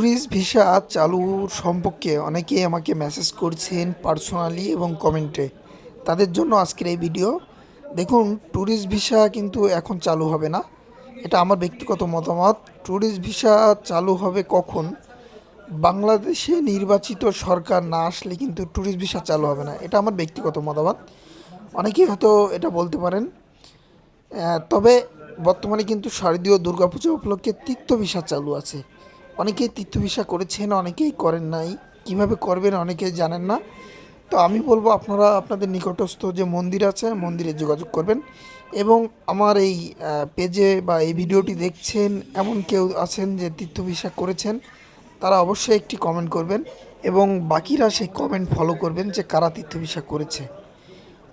Tourist visa চালুর সম্পর্কে অনেকেই আমাকে মেসেজ করছেন পার্সোনালি এবং কমেন্টে তাদের জন্য আজকের এই ভিডিও দেখুন ট্যুরিস্ট ভিসা কিন্তু এখন চালু হবে না। এটা আমার ব্যক্তিগত মতামত। ট্যুরিস্ট ভিসা চালু হবে কখন? বাংলাদেশে নির্বাচিত সরকার না আসলে কিন্তু ট্যুরিস্ট ভিসা চালু হবে না। এটা আমার ব্যক্তিগত মতামত। অনেকেই হয়তো এটা বলতে পারেন। তবে বর্তমানে কিন্তু শারদীয় দুর্গাপূজা উপলক্ষে তীর্থ ভিসা চালু আছে। অনেকেই তীর্থ ভিসা করেছেন, অনেকেই করেন নাই। কীভাবে করবেন অনেকেই জানেন না। তো আমি বলব আপনারা আপনাদের নিকটস্থ যে মন্দির আছে, মন্দিরে যোগাযোগ করবেন এবং আমার এই পেজে বা এই ভিডিওটি দেখছেন, এমন কেউ আছেন যে তীর্থ ভিসা করেছেন, তারা অবশ্যই একটি কমেন্ট করবেন এবং বাকিরা সেই কমেন্ট ফলো করবেন যে কারা তীর্থ ভিসা করেছে।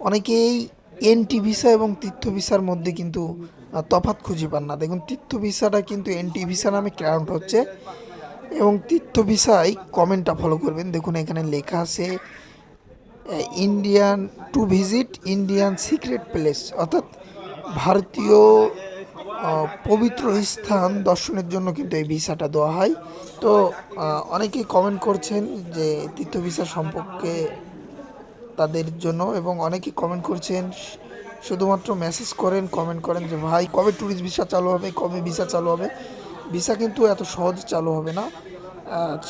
অনেকেই এনটি ভিসা এবং তীর্থ ভিসার মধ্যে কিন্তু তফাৎ খুঁজে পান না। দেখুন তীর্থ ভিসাটা কিন্তু এনটি ভিসা নামে কাউন্ট হচ্ছে এবং তীর্থ ভিসায় কমেন্টটা ফলো করবেন। দেখুন, এখানে লেখা আছে Indian to visit Indian secret place অর্থাৎ ভারতীয় পবিত্র স্থান দর্শনের জন্য কিন্তু এই ভিসাটা দেওয়া হয়। তো অনেকেই কমেন্ট করছেন যে তীর্থ ভিসা সম্পর্কে তাদের জন্য এবং অনেকেই কমেন্ট করছেন, শুধুমাত্র মেসেজ করেন কমেন্ট করেন যে, ভাই, কবে ট্যুরিস্ট ভিসা চালু হবে? কবে ভিসা চালু হবে? ভিসা কিন্তু এত সহজ চালু হবে না।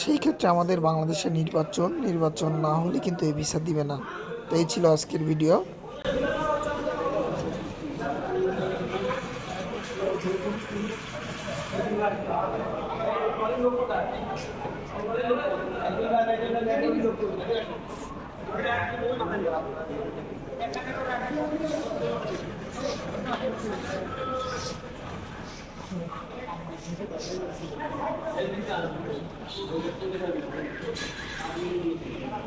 সেই ক্ষেত্রে আমাদের বাংলাদেশের নির্বাচন নির্বাচন না হলে কিন্তু এই ভিসা দিবে না। তো এই ছিল আজকের ভিডিও Thank you. 全然大丈夫です。